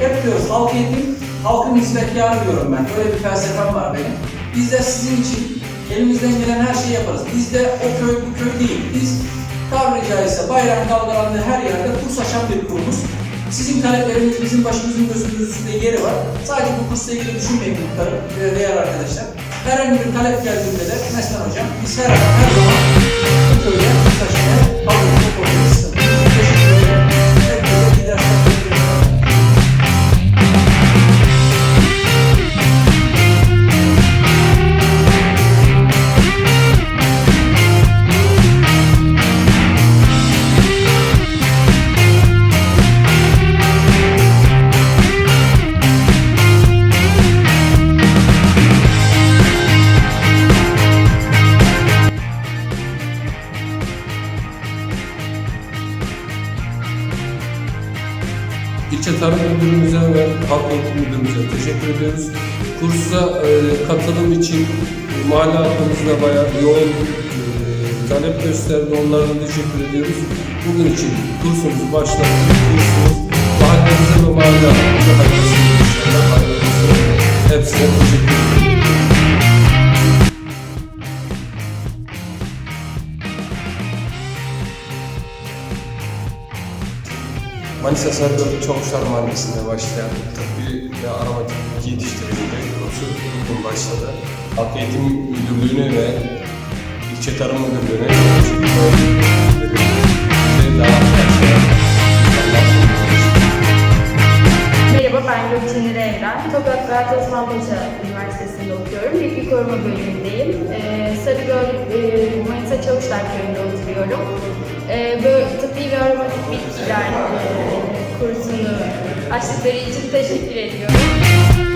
E, hep diyoruz halk eğitim, halkın hizmetkarı diyorum ben. Böyle bir felsefem var benim. Biz de sizin için elimizden gelen her şeyi yaparız. Biz de o köy bu köy değil. Biz tabiri caizse bayram kaldırıldığı her yerde kurs açan bir kurumuz. Sizin talepleriniz bizim başımızın gözümüzün üstünde yeri var. Sadece bu kursla ilgili düşünmeyin muhtarım ve değerli arkadaşlar. Herhangi bir talep geldiğinde de Meslen Hocam biz her, her zaman İlçe Tarım Müdürümüze ve Halk Eğitim Müdürümüze teşekkür ediyoruz. Kursa e, katılım için mahalle halkımız da bayağı yoğun e, talep gösterdi. Onlara da teşekkür ediyoruz. Bugün için kursumuz başladı. Kursumuz mahallemize ve mahalle halkımıza Manisa Sarıgöl Çavuşlar Mahallesi'nde başlayan tıbbi ve aromatik bitki yetiştiriciliği kursu bugün başladı. Halk Eğitim Müdürlüğü'ne ve İlçe Tarım Müdürlüğü'ne Merhaba ben Gökçenir Evren. Toprak Berat Osman Paşa Üniversitesi'nde okuyorum. Bilgi Koruma bölümündeyim. Ee, Sarıgöl, e, Manisa Çavuşlar Köyü'nde oturuyorum. Ee, böyle tıbbi ve aromatik bitkiler e, kursunu açtıkları için teşekkür ediyorum.